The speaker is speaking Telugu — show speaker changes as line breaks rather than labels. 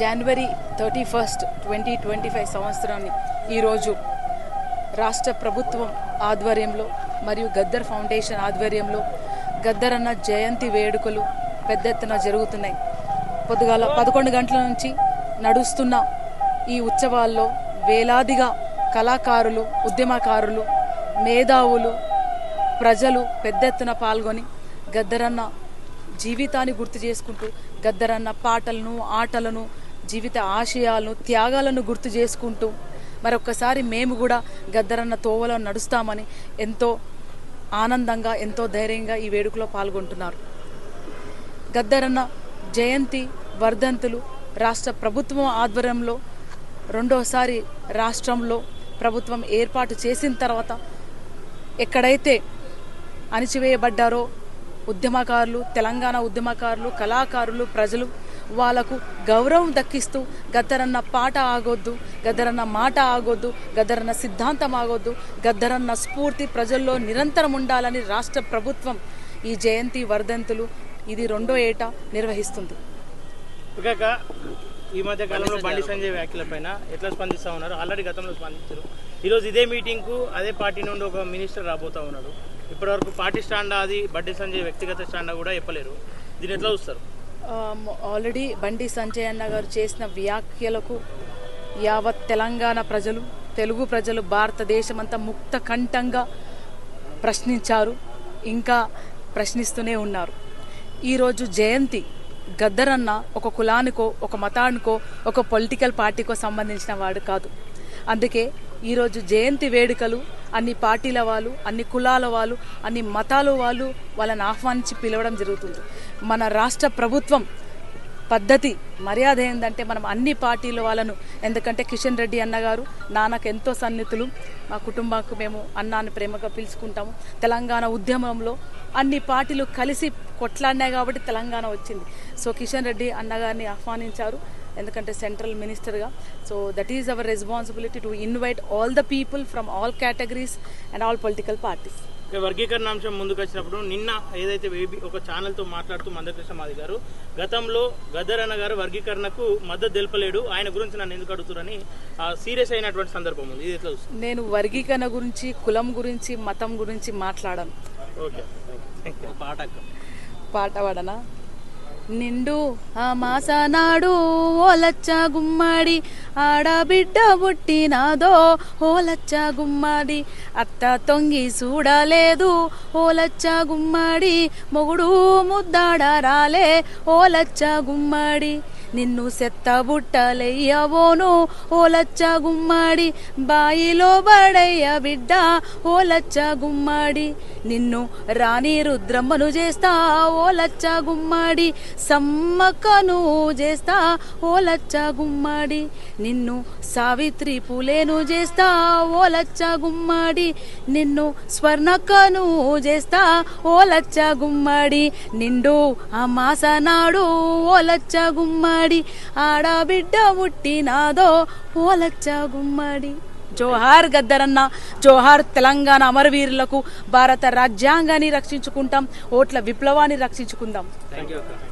January thirty first twenty twenty five సంవత్సరాన్ని ఈరోజు రాష్ట్ర ప్రభుత్వం ఆధ్వర్యంలో మరియు గద్దర్ ఫౌండేషన్ ఆధ్వర్యంలో గద్దర్ అన్న జయంతి వేడుకలు పెద్ద ఎత్తున జరుగుతున్నాయి. పొద్దుగాల పదకొండు గంటల నుంచి నడుస్తున్న ఈ ఉత్సవాల్లో వేలాదిగా కళాకారులు ఉద్యమకారులు మేధావులు ప్రజలు పెద్ద ఎత్తున పాల్గొని గద్దరన్న జీవితాన్ని గుర్తు చేసుకుంటూ గద్దరన్న పాటలను ఆటలను జీవిత ఆశయాలను త్యాగాలను గుర్తు చేసుకుంటూ మరొక్కసారి మేము కూడా గద్దరన్న తోవలో నడుస్తామని ఎంతో ఆనందంగా ఎంతో ధైర్యంగా ఈ వేడుకలో పాల్గొంటున్నారు. గద్దరన్న జయంతి వర్ధంతులు రాష్ట్ర ప్రభుత్వం ఆధ్వర్యంలో రెండోసారి రాష్ట్రంలో ప్రభుత్వం ఏర్పాటు చేసిన తర్వాత ఎక్కడైతే అణిచివేయబడ్డారో ఉద్యమకారులు తెలంగాణ ఉద్యమకారులు కళాకారులు ప్రజలు వాళ్ళకు గౌరవం దక్కిస్తూ గద్దరన్న పాట ఆగొద్దు గద్దరన్న మాట ఆగొద్దు గద్దరన్న సిద్ధాంతం ఆగొద్దు గద్దరన్న స్ఫూర్తి ప్రజల్లో నిరంతరం ఉండాలని రాష్ట్ర ప్రభుత్వం ఈ జయంతి వర్ధంతులు ఇది రెండో ఏటా నిర్వహిస్తుంది.
ఈ మధ్య కాలంలో బండి సంజయ్ వ్యాఖ్యలపైన ఎట్లా స్పందిస్తూ ఉన్నారు? ఆల్రెడీ గతంలో స్పందించారు. ఈరోజు ఇదే మీటింగ్కు అదే పార్టీ నుండి ఒక మినిస్టర్ రాబోతా ఉన్నాడు ఇప్పటివరకు పార్టీ స్టాండా అది బండి సంజయ్ వ్యక్తిగత స్టాండా కూడా చెప్పలేరు. దీన్ని ఎట్లా చూస్తారు?
ఆల్రెడీ బండి సంజయ్ అన్న గారు చేసిన వ్యాఖ్యలకు యావత్ తెలంగాణ ప్రజలు తెలుగు ప్రజలు భారతదేశమంతా ముక్త కంఠంగా ప్రశ్నించారు ఇంకా ప్రశ్నిస్తూనే ఉన్నారు. ఈరోజు జయంతి గద్దరన్న ఒక కులానికో ఒక మతానికో ఒక పొలిటికల్ పార్టీకో సంబంధించిన వాడు కాదు. అందుకే ఈరోజు జయంతి వేడుకలు అన్ని పార్టీల వాళ్ళు అన్ని కులాల వాళ్ళు అన్ని మతాల వాళ్ళు వాళ్ళని ఆహ్వానించి పిలవడం జరుగుతుంది. మన రాష్ట్ర ప్రభుత్వం పద్ధతి మర్యాద ఏంటంటే మనం అన్ని పార్టీల వాళ్ళను ఎందుకంటే కిషన్ రెడ్డి అన్నగారు నాన్నకు ఎంతో సన్నిహితులు. మా కుటుంబానికి మేము అన్నాన్ని ప్రేమగా పిలుచుకుంటాము. తెలంగాణ ఉద్యమంలో అన్ని పార్టీలు కలిసి కొట్లాడినాయి కాబట్టి తెలంగాణ వచ్చింది. సో కిషన్ రెడ్డి అన్నగారిని ఆహ్వానించారు. ఎందుకంటే సెంట్రల్ మినిస్టర్గా so that is our responsibility to invite all the people from all categories and all political parties
వర్గీకరణ అంశం ముందుకు వచ్చినప్పుడు నిన్న ఏదైతే వేబీ ఒక ఛానల్తో మాట్లాడుతూ మందకృష్ణ మాది గారు గతంలో గద్దర్ అన్న గారు వర్గీకరణకు మద్దతు తెలుపలేడు ఆయన గురించి నన్ను ఎందుకు అడుగుతారని సీరియస్ అయినటువంటి సందర్భం ఉంది. ఇది ఎట్లా
నేను వర్గీకరణ గురించి కులం గురించి మతం గురించి మాట్లాడను.
ఓకే పాట
పాట పాడనా? నిండు ఆ మాసనాడు ఓలచ్చ గుమ్మడి ఆడబిడ్డ పుట్టినాదో ఓలచ్చ గుమ్మడి. అత్త తొంగి చూడలేదు ఓలచ్చ గుమ్మడి మొగుడు ముద్దాడ రాలే ఓలచ్చ గుమ్మడి. నిన్ను సెత్తబుట్టలయ్యవోను ఓ లచ్చ గుమ్మడి బాయిలో బడయ్య బిడ్డ. ఓ లచ్చ గుమ్మడి నిన్ను రాణి రుద్రమ్మను చేస్తా. ఓ లచ్చ గుమ్మడి సమ్మక్కను చేస్తా. ఓ లచ్చ గుమ్మడి నిన్ను సావిత్రి పూలేను చేస్తా. ఓ లచ్చ గుమ్మడి నిన్ను స్వర్ణక్కను చేస్తా. ఓ లచ్చ గుమ్మడి నిండు ఆ మాసనాడు. లచ్చ గుమ్మడి ఆడబిడ్డ పుట్టినాదో పోలచ్చ గుమ్మడి. జోహార్ గద్దరన్న జోహార్ తెలంగాణ అమరవీరులకు భారత రాజ్యాంగాన్ని రక్షించుకుంటాం ఓట్ల విప్లవాన్ని రక్షించుకుందాం.
Thank you